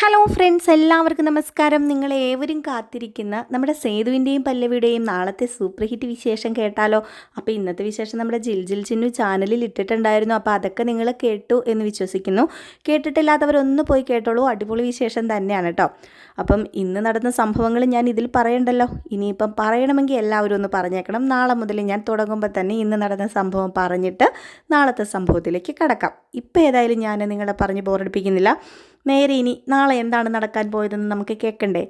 Hello friends എല്ലാവർക്കും നമസ്കാരം. നിങ്ങൾ ഏവരും കാത്തിരിക്കുന്ന നമ്മുടെ സേതുവിന്റെയും പല്ലവിയുടെയും നാളത്തെ സൂപ്പർ ഹിറ്റ് വിശേഷം കേട്ടാലോ? അപ്പോൾ ഇന്നത്തെ വിശേഷം നമ്മുടെ ജിൽ ജിൽ ചിന്നു ചാനലിൽ ഇട്ടിട്ടുണ്ടായിരുന്നു. അപ്പോൾ അതൊക്കെ നിങ്ങൾ കേട്ടു എന്ന് വിശ്വസിക്കുന്നു. കേട്ടിട്ടില്ലാത്തവരൊന്ന് പോയി കേട്ടോളൂ. അടിപൊളി വിശേഷം തന്നെയാണ് കേട്ടോ. അപ്പം ഇന്ന് നടന്ന സംഭവങ്ങൾ ഞാൻ ഇതിൽ പറയണ്ടല്ലോ. ഇനിയിപ്പം പറയണമെങ്കിൽ എല്ലാവരും ഒന്ന് പറഞ്ഞേക്കണം. നാളെ മുതൽ ഞാൻ തുടങ്ങുമ്പോൾ തന്നെ ഇന്ന് നടന്ന സംഭവം പറഞ്ഞിട്ട് നാളത്തെ സംഭവത്തിലേക്ക് കടക്കാം. ഇപ്പോൾ ഏതായാലും ഞാൻ നിങ്ങളെ പറഞ്ഞ് ബോറടിപ്പിക്കുന്നില്ല. നേരെ ഇനി നാളെ എന്താണ് നടക്കാൻ പോയതെന്ന് നമുക്ക് കേൾക്കണ്ടേ?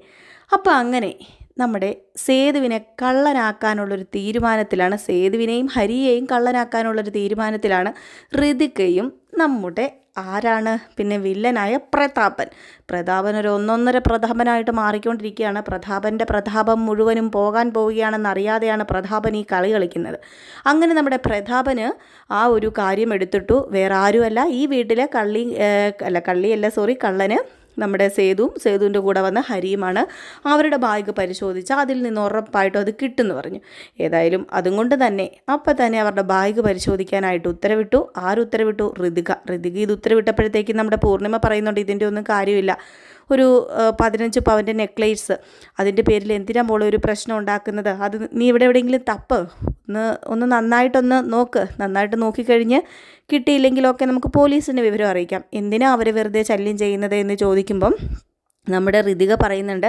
അപ്പോൾ അങ്ങനെ നമ്മുടെ സേതുവിനെ കള്ളനാക്കാനുള്ളൊരു തീരുമാനത്തിലാണ് സേതുവിനെയും ഹരിയെയും കള്ളനാക്കാനുള്ളൊരു തീരുമാനത്തിലാണ് ഋതികയും നമ്മുടെ ആരാണ്? പിന്നെ വില്ലനായ പ്രതാപൻ. പ്രതാപൻ ഒരു ഒന്നൊന്നര പ്രതാപനായിട്ട് മാറിക്കൊണ്ടിരിക്കുകയാണ്. പ്രതാപന്റെ പ്രതാപം മുഴുവനും പോകാൻ പോവുകയാണെന്ന് അറിയാതെയാണ് പ്രതാപൻ ഈ കളി കളിക്കുന്നത്. അങ്ങനെ നമ്മുടെ പ്രതാപന് ആ ഒരു കാര്യം എടുത്തിട്ടു. വേറെ ആരുമല്ല ഈ വീട്ടിലെ കള്ളി അല്ല കള്ളിയല്ല സോറി കള്ളന് നമ്മുടെ സേതുവും സേതുവിന്റെ കൂടെ വന്ന ഹരിയുമാണ് അവരുടെ ബാഗ് പരിശോധിച്ച് അതിൽ നിന്ന് ഉറപ്പായിട്ടും അത് കിട്ടുമെന്ന് പറഞ്ഞു. ഏതായാലും അതും കൊണ്ട് തന്നെ അപ്പം തന്നെ അവരുടെ ബാഗ് പരിശോധിക്കാനായിട്ട് ഉത്തരവിട്ടു. ആര് ഉത്തരവിട്ടു? ഋതിക. ഋതിക ഇത് ഉത്തരവിട്ടപ്പോഴത്തേക്കും നമ്മുടെ പൂർണിമ പറയുന്നുണ്ട് ഇതിന്റെ ഒന്നും കാര്യമില്ല. ഒരു പതിനഞ്ച് പവന്റെ നെക്ലേസ്. അതിന്റെ പേരിൽ എന്തിനാ മോളെ ഒരു പ്രശ്നം ഉണ്ടാക്കുന്നത്? അത് നീ ഇവിടെ എവിടെയെങ്കിലും തപ്പ്. ഒന്ന് ഒന്ന് നന്നായിട്ടൊന്ന് നോക്ക്. നന്നായിട്ട് നോക്കിക്കഴിഞ്ഞ് കിട്ടിയില്ലെങ്കിലൊക്കെ നമുക്ക് പോലീസിന് വിവരം അറിയിക്കാം. എന്തിനാ അവരെ വെറുതെ ശല്യം ചെയ്യുന്നത് എന്ന് ചോദിക്കുമ്പം നമ്മുടെ ഋതിക പറയുന്നുണ്ട്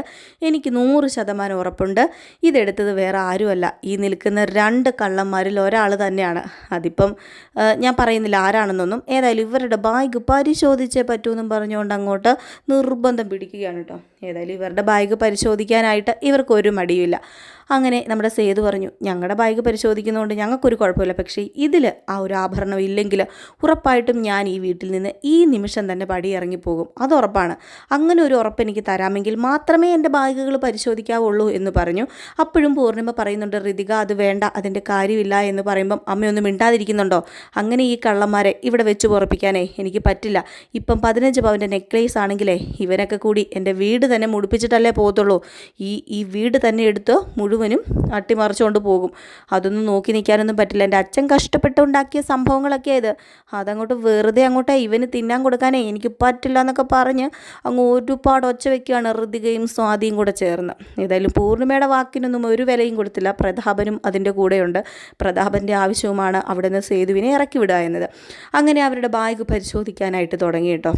എനിക്ക് നൂറ് ശതമാനം ഉറപ്പുണ്ട്. ഇതെടുത്തത് വേറെ ആരുമല്ല. ഈ നിൽക്കുന്ന രണ്ട് കള്ളന്മാരിൽ ഒരാൾ തന്നെയാണ്. അതിപ്പം ഞാൻ പറയുന്നില്ല ആരാണെന്നൊന്നും. ഏതായാലും ഇവരുടെ ബാഗ് പരിശോധിച്ചേ പറ്റൂ എന്നും പറഞ്ഞുകൊണ്ട് അങ്ങോട്ട് നിർബന്ധം പിടിക്കുകയാണ് കേട്ടോ. ഏതായാലും ഇവരുടെ ബാഗ് പരിശോധിക്കാനായിട്ട് ഇവർക്ക് ഒരു മടിയുമില്ല. അങ്ങനെ നമ്മുടെ സേതു പറഞ്ഞു ഞങ്ങളുടെ ബാഗ് പരിശോധിക്കുന്നതുകൊണ്ട് ഞങ്ങൾക്കൊരു കുഴപ്പമില്ല. പക്ഷേ ഇതിൽ ആ ഒരു ആഭരണം ഇല്ലെങ്കിൽ ഉറപ്പായിട്ടും ഞാൻ ഈ വീട്ടിൽ നിന്ന് ഈ നിമിഷം തന്നെ പടിയിറങ്ങിപ്പോകും അത് ഉറപ്പാണ്. അങ്ങനെ ഒരു ഉറപ്പ് എനിക്ക് തരാമെങ്കിൽ മാത്രമേ എന്റെ ബാഗുകൾ പരിശോധിക്കാവുള്ളൂ എന്ന് പറഞ്ഞു. അപ്പോഴും പൂർണിമ പറയുന്നുണ്ട് ഋതിക അത് വേണ്ട. അതിന്റെ കാര്യമില്ല എന്ന് പറയുമ്പം അമ്മയൊന്നും മിണ്ടാതിരിക്കുന്നുണ്ടോ? അങ്ങനെ ഈ കള്ളന്മാരെ ഇവിടെ വെച്ച് പുറപ്പിക്കാനേ എനിക്ക് പറ്റില്ല. ഇപ്പം പതിനഞ്ച് പവന്റെ നെക്ലേസ് ആണെങ്കിലേ ഇവനൊക്കെ കൂടി എന്റെ വീട് തന്നെ മുടിപ്പിച്ചിട്ടല്ലേ പോകത്തുള്ളൂ. ഈ ഈ വീട് തന്നെ എടുത്ത് മുഴുവനും അട്ടിമറിച്ചുകൊണ്ട് പോകും. അതൊന്നും നോക്കി നിൽക്കാനൊന്നും പറ്റില്ല. എന്റെ അച്ഛൻ കഷ്ടപ്പെട്ടുണ്ടാക്കിയ സംഭവങ്ങളൊക്കെ ഇത്. അതങ്ങോട്ട് വെറുതെ അങ്ങോട്ട് ഇവന് തിന്നാൻ കൊടുക്കാനേ എനിക്ക് പറ്റില്ല എന്നൊക്കെ പറഞ്ഞ് അങ്ങ് ഒരുപാട് ഒച്ച വയ്ക്കുകയാണ് ഋതികയും സ്വാതിയും കൂടെ ചേർന്ന്. ഏതായാലും പൂർണിമയുടെ വാക്കിനൊന്നും ഒരു വിലയും കൊടുത്തില്ല. പ്രതാപനും അതിന്റെ കൂടെയുണ്ട്. പ്രതാപന്റെ ആവശ്യവുമാണ് അവിടെ നിന്ന് സേതുവിനെ ഇറക്കി വിടുക എന്നത്. അങ്ങനെ അവരുടെ ബാഗ് പരിശോധിക്കാനായിട്ട് തുടങ്ങി കേട്ടോ.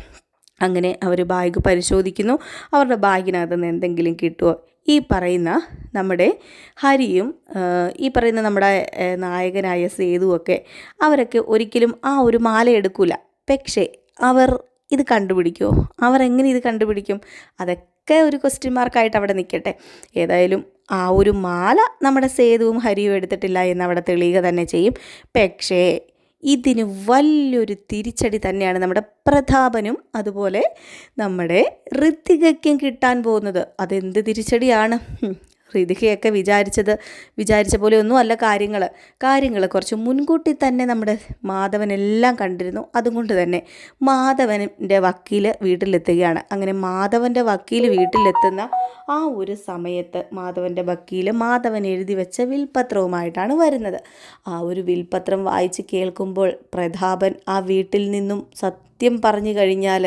അങ്ങനെ അവർ ബാഗ് പരിശോധിക്കുന്നു. അവരുടെ ബാഗിനകത്ത് നിന്ന് എന്തെങ്കിലും കിട്ടുമോ ഈ പറയുന്ന നമ്മുടെ ഹരിയും ഈ പറയുന്ന നമ്മുടെ നായകനായ സേതുവൊക്കെ അവരൊക്കെ ഒരിക്കലും ആ ഒരു മാല എടുക്കൂല. പക്ഷേ അവർ ഇത് കണ്ടുപിടിക്കുമോ അവർ എങ്ങനെ ഇത് കണ്ടുപിടിക്കും? അതൊക്കെ ഒരു ക്വസ്റ്റ്യൻ മാർക്കായിട്ട് അവിടെ നിൽക്കട്ടെ. ഏതായാലും ആ ഒരു മാല നമ്മുടെ സേതുവും ഹരിയും എടുത്തിട്ടില്ല എന്ന് അവിടെ തെളിയുക തന്നെ ചെയ്യും. പക്ഷേ ഇതിന് വലിയൊരു തിരിച്ചടി തന്നെയാണ് നമ്മുടെ പ്രതാപനും അതുപോലെ നമ്മുടെ ഋത്തികയ്ക്കും കിട്ടാൻ പോകുന്നത്. അതെന്ത് തിരിച്ചടിയാണ്? ഹും, ഋതികയൊക്കെ വിചാരിച്ചത് വിചാരിച്ച പോലെ ഒന്നും അല്ല കാര്യങ്ങൾ കാര്യങ്ങൾ കുറച്ച് മുൻകൂട്ടി തന്നെ നമ്മുടെ മാധവനെല്ലാം കണ്ടിരുന്നു. അതുകൊണ്ട് തന്നെ മാധവന്റെ വക്കീൽ വീട്ടിലെത്തുകയാണ്. അങ്ങനെ മാധവന്റെ വക്കീൽ വീട്ടിലെത്തുന്ന ആ ഒരു സമയത്ത് മാധവന്റെ വക്കീൽ മാധവൻ എഴുതി വെച്ച വിൽപത്രവുമായിട്ടാണ് വരുന്നത്. ആ ഒരു വിൽപത്രം വായിച്ച് കേൾക്കുമ്പോൾ പ്രതാപൻ ആ വീട്ടിൽ നിന്നും സത്യം പറഞ്ഞു കഴിഞ്ഞാൽ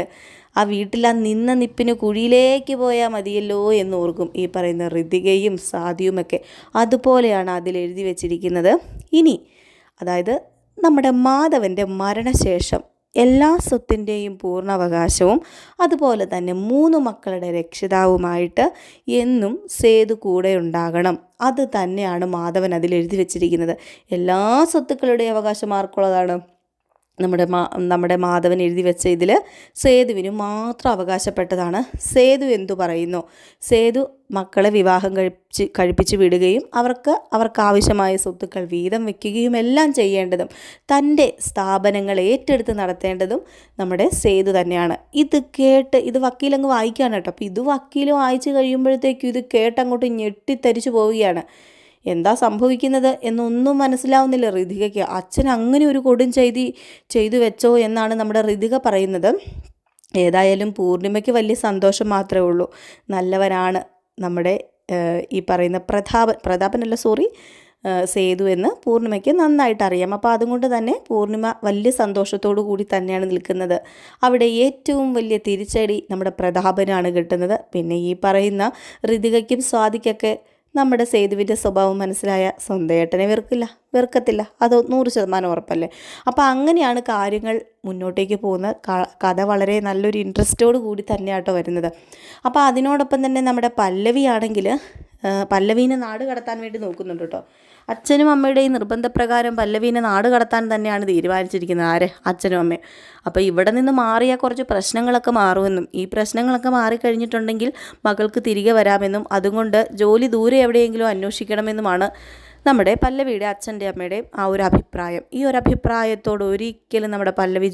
ആ വീട്ടിൽ ആ നിന്ന നിപ്പിന് കുഴിയിലേക്ക് പോയാൽ മതിയല്ലോ എന്ന് ഓർക്കും ഈ പറയുന്ന ഋതികയും സാദിയുമൊക്കെ. അതുപോലെയാണ് അതിൽ എഴുതി വെച്ചിരിക്കുന്നത്. ഇനി അതായത് നമ്മുടെ മാധവന്റെ മരണശേഷം എല്ലാ സ്വത്തിന്റെയും പൂർണാവകാശവും അതുപോലെ തന്നെ മൂന്ന് മക്കളുടെ രക്ഷിതാവുമായിട്ട് എന്നും സേതു കൂടെ ഉണ്ടാകണം. അത് തന്നെയാണ് മാധവൻ അതിൽ എഴുതി വെച്ചിരിക്കുന്നത്. എല്ലാ സ്വത്തുക്കളുടെയും അവകാശം ആർക്കുള്ളതാണ്? നമ്മുടെ മാ നമ്മുടെ മാധവൻ എഴുതി വെച്ച ഇതിൽ സേതുവിന് മാത്രം അവകാശപ്പെട്ടതാണ്. സേതു എന്തു പറയുന്നു? സേതു മക്കളെ വിവാഹം കഴിച്ച് കഴിപ്പിച്ച് വിടുകയും അവർക്ക് അവർക്ക് ആവശ്യമായ സ്വത്തുക്കൾ വീതം വെക്കുകയും എല്ലാം ചെയ്യേണ്ടതും തന്റെ സ്ഥാപനങ്ങൾ ഏറ്റെടുത്ത് നടത്തേണ്ടതും നമ്മുടെ സേതു തന്നെയാണ്. ഇത് കേട്ട് ഇത് വക്കീലങ്ങ് വായിക്കുകയാണ് കേട്ടോ. അപ്പോൾ ഇത് വക്കീൽ വായിച്ച് കഴിയുമ്പോഴത്തേക്കും ഇത് കേട്ടങ്ങോട്ട് ഞെട്ടിത്തരിച്ചു പോവുകയാണ്. എന്താ സംഭവിക്കുന്നത് എന്നൊന്നും മനസ്സിലാവുന്നില്ല. ഋതികയ്ക്ക് അച്ഛൻ അങ്ങനെ ഒരു കൊടും ചെയ്തി ചെയ്തു വെച്ചോ എന്നാണ് നമ്മുടെ ഋതിക പറയുന്നത്. ഏതായാലും പൂർണിമയ്ക്ക് വലിയ സന്തോഷം മാത്രമേ ഉള്ളൂ. നല്ലവനാണ് നമ്മുടെ ഈ പറയുന്ന പ്രതാപൻ പ്രതാപനല്ല സോറി സേതു എന്ന് പൂർണിമയ്ക്ക് നന്നായിട്ട് അറിയാം. അപ്പോൾ അതുകൊണ്ട് തന്നെ പൂർണിമ വലിയ സന്തോഷത്തോടു കൂടി തന്നെയാണ് നിൽക്കുന്നത്. അവിടെ ഏറ്റവും വലിയ തിരിച്ചടി നമ്മുടെ പ്രതാപനാണ് കിട്ടുന്നത്. പിന്നെ ഈ പറയുന്ന ഋതികയ്ക്കും സ്വാതിക്കൊക്കെ നമ്മുടെ സേതുവിന്റെ സ്വഭാവം മനസ്സിലായ സ്വന്തം ഏട്ടനെ വെറുക്കില്ല വെറുക്കത്തില്ല. അത് നൂറ് ശതമാനം ഉറപ്പല്ലേ? അപ്പോൾ അങ്ങനെയാണ് കാര്യങ്ങൾ മുന്നോട്ടേക്ക് പോകുന്ന കഥ വളരെ നല്ലൊരു ഇൻട്രസ്റ്റോട് കൂടി തന്നെയാട്ടോ വരുന്നത്. അപ്പോൾ അതിനോടൊപ്പം തന്നെ നമ്മുടെ പല്ലവിയാണെങ്കിൽ പല്ലവീനെ നാട് കടത്താൻ വേണ്ടി നോക്കുന്നുണ്ട് കേട്ടോ. അച്ഛനും അമ്മയുടെയും നിർബന്ധപ്രകാരം പല്ലവീനെ നാട് കടത്താൻ തന്നെയാണ് തീരുമാനിച്ചിരിക്കുന്നത്. ആരെ? അച്ഛനും അമ്മയും. അപ്പോൾ ഇവിടെ നിന്ന് മാറിയ കുറച്ച് പ്രശ്നങ്ങളൊക്കെ മാറുമെന്നും ഈ പ്രശ്നങ്ങളൊക്കെ മാറിക്കഴിഞ്ഞിട്ടുണ്ടെങ്കിൽ മകൾക്ക് തിരികെ വരാമെന്നും അതുകൊണ്ട് ജോലി ദൂരെ എവിടെയെങ്കിലും അന്വേഷിക്കണമെന്നുമാണ് നമ്മുടെ പല്ലവിയുടെ അച്ഛന്റെ അമ്മയുടെയും ആ ഒരു അഭിപ്രായം. ഈ ഒരു അഭിപ്രായത്തോട് ഒരിക്കലും നമ്മുടെ പല്ലവി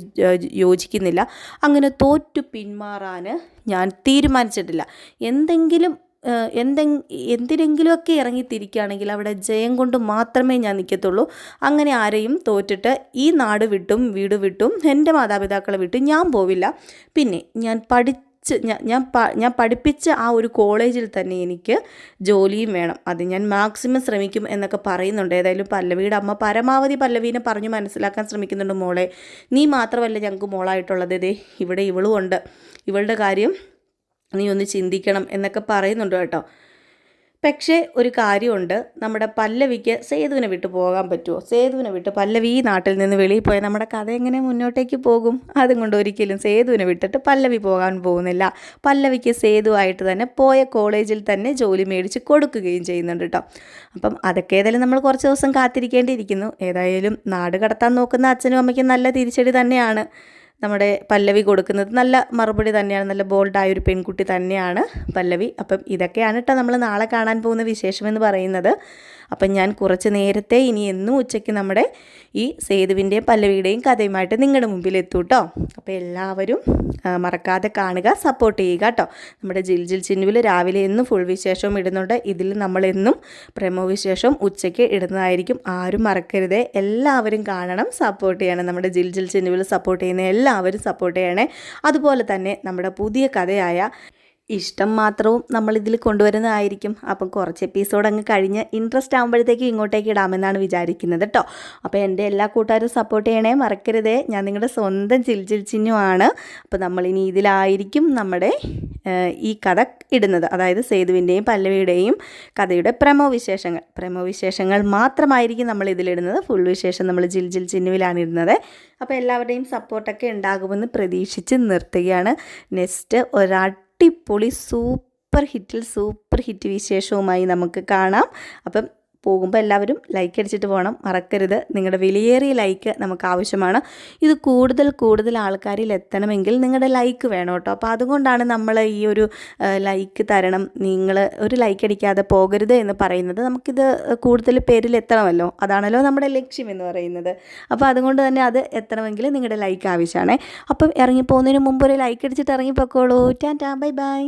യോജിക്കുന്നില്ല. അങ്ങനെ തോറ്റു പിന്മാറാൻ ഞാൻ തീരുമാനിച്ചിട്ടില്ല. എന്തെങ്കിലും എന്തെ എന്തിനെങ്കിലുമൊക്കെ ഇറങ്ങിത്തിരിക്കുകയാണെങ്കിൽ അവിടെ ജയം കൊണ്ട് മാത്രമേ ഞാൻ നിൽക്കത്തുള്ളൂ. അങ്ങനെ ആരെയും തോറ്റിട്ട് ഈ നാട് വിട്ടും വീട് വിട്ടും എന്റെ മാതാപിതാക്കളെ വിട്ടും ഞാൻ പോവില്ല. പിന്നെ ഞാൻ പഠി ഞാൻ ഞാൻ ഞാൻ പഠിപ്പിച്ച ആ ഒരു കോളേജിൽ തന്നെ എനിക്ക് ജോലിയും വേണം. അത് ഞാൻ മാക്സിമം ശ്രമിക്കും എന്നൊക്കെ പറയുന്നുണ്ട്. ഏതായാലും പല്ലവിയുടെ അമ്മ പരമാവധി പല്ലവീനെ പറഞ്ഞു മനസ്സിലാക്കാൻ ശ്രമിക്കുന്നുണ്ട് മോളെ. നീ മാത്രമല്ല ഞങ്ങൾക്ക് മോളായിട്ടുള്ളത്. ഇതേ ഇവിടെ ഇവളും ഉണ്ട്. ഇവളുടെ കാര്യം നീ ഒന്ന് ചിന്തിക്കണം എന്നൊക്കെ പറയുന്നുണ്ട് കേട്ടോ. പക്ഷേ ഒരു കാര്യമുണ്ട്. നമ്മുടെ പല്ലവിക്ക് സേതുവിനെ വിട്ട് പോകാൻ പറ്റുമോ? സേതുവിനെ വിട്ട് പല്ലവി ഈ നാട്ടിൽ നിന്ന് വെളിയിൽ പോയാൽ നമ്മുടെ കഥ എങ്ങനെ മുന്നോട്ടേക്ക് പോകും? അതും കൊണ്ട് ഒരിക്കലും സേതുവിനെ വിട്ടിട്ട് പല്ലവി പോകാൻ പോകുന്നില്ല. പല്ലവിക്ക് സേതുവായിട്ട് തന്നെ പോയ കോളേജിൽ തന്നെ ജോലി മേടിച്ച് കൊടുക്കുകയും ചെയ്യുന്നുണ്ട് കേട്ടോ. അപ്പം അതൊക്കെ ഏതായാലും നമ്മൾ കുറച്ച് ദിവസം കാത്തിരിക്കേണ്ടിയിരിക്കുന്നു. ഏതായാലും നാട് കടത്താൻ നോക്കുന്ന അച്ഛനും അമ്മയ്ക്കും നല്ല തിരിച്ചടി തന്നെയാണ്. നമ്മുടെ പല്ലവി കൊടുക്കുന്നത് നല്ല മറുപടി തന്നെയാണ് നല്ല ബോൾഡായ ഒരു പെൺകുട്ടി തന്നെയാണ് പല്ലവി. അപ്പം ഇതൊക്കെയാണ് കേട്ടോ നമ്മൾ നാളെ കാണാൻ പോകുന്ന വിശേഷമെന്ന് പറയുന്നത്. അപ്പം ഞാൻ കുറച്ച് നേരത്തെ ഇനി എന്നും ഉച്ചയ്ക്ക് നമ്മുടെ ഈ സേതുവിന്റെയും പല്ലവിയുടെയും കഥയുമായിട്ട് നിങ്ങളുടെ മുമ്പിൽ എത്തും കേട്ടോ അപ്പോൾ എല്ലാവരും മറക്കാതെ കാണുക സപ്പോർട്ട് ചെയ്യുക കേട്ടോ നമ്മുടെ ജിൽ ജിൽ ചിന്നുവിൽ രാവിലെ എന്നും ഫുൾ വിശേഷവും ഇടുന്നുണ്ട്. ഇതിൽ നമ്മളെന്നും പ്രമോ വിശേഷം ഉച്ചയ്ക്ക് ഇടുന്നതായിരിക്കും. ആരും മറക്കരുത്. എല്ലാവരും കാണണം സപ്പോർട്ട് ചെയ്യണം. നമ്മുടെ ജിൽ ജിൽ ചിന്നുവിൽ സപ്പോർട്ട് ചെയ്യുന്ന എല്ലാവരും സപ്പോർട്ട് ചെയ്യണേ. അതുപോലെ തന്നെ നമ്മുടെ പുതിയ കഥയായ ഇഷ്ടം മാത്രവും നമ്മളിതിൽ കൊണ്ടുവരുന്നതായിരിക്കും. അപ്പം കുറച്ച് എപ്പിസോഡ് അങ്ങ് കഴിഞ്ഞ് ഇൻട്രസ്റ്റ് ആകുമ്പോഴത്തേക്കും ഇങ്ങോട്ടേക്ക് ഇടാമെന്നാണ് വിചാരിക്കുന്നത് കേട്ടോ അപ്പോൾ എന്റെ എല്ലാ കൂട്ടുകാരും സപ്പോർട്ട് ചെയ്യണേ മറക്കരുതേ. ഞാൻ നിങ്ങളുടെ സ്വന്തം ചിൽചിൽച്ചിഞ്ഞുമാണ് അപ്പോൾ നമ്മളിനി ഇതിലായിരിക്കും നമ്മുടെ ഈ കഥ ഇടുന്നത്. അതായത് സേതുവിന്റെയും പല്ലവിയുടെയും കഥയുടെ പ്രമോ വിശേഷങ്ങൾ. പ്രമോ വിശേഷങ്ങൾ മാത്രമായിരിക്കും നമ്മൾ ഇതിലിടുന്നത്. ഫുൾ വിശേഷം നമ്മൾ ജിൽജിൽ ജിൽ ചിഹ്നുവിലാണ് ഇടുന്നത്. അപ്പോൾ എല്ലാവരുടെയും സപ്പോർട്ടൊക്കെ ഉണ്ടാകുമെന്ന് പ്രതീക്ഷിച്ച് നിർത്തുകയാണ്. നെക്സ്റ്റ് ഒരാ അടിപൊളി സൂപ്പർ ഹിറ്റിൽ സൂപ്പർ ഹിറ്റ് വിശേഷവുമായി നമുക്ക് കാണാം. അപ്പം പോകുമ്പോൾ എല്ലാവരും ലൈക്ക് അടിച്ചിട്ട് പോകണം. മറക്കരുത്. നിങ്ങളുടെ വിലയേറിയ ലൈക്ക് നമുക്ക് ആവശ്യമാണ്. ഇത് കൂടുതൽ കൂടുതൽ ആൾക്കാരിൽ എത്തണമെങ്കിൽ നിങ്ങളുടെ ലൈക്ക് വേണം കേട്ടോ. അപ്പോൾ അതുകൊണ്ടാണ് നമ്മൾ ഈ ഒരു ലൈക്ക് തരണം. നിങ്ങൾ ഒരു ലൈക്ക് അടിക്കാതെ പോകരുത് എന്ന് പറയുന്നത്. നമുക്കിത് കൂടുതൽ പേരിൽ എത്തണമല്ലോ. അതാണല്ലോ നമ്മുടെ ലക്ഷ്യം എന്ന് പറയുന്നത്. അപ്പോൾ അതുകൊണ്ട് തന്നെ അത് എത്തണമെങ്കിൽ നിങ്ങളുടെ ലൈക്ക് ആവശ്യമാണ്. അപ്പം ഇറങ്ങിപ്പോകുന്നതിന് മുമ്പ് ഒരു ലൈക്ക് അടിച്ചിട്ട് ഇറങ്ങിപ്പോക്കോളൂ ടാറ്റാ ബൈ ബൈ.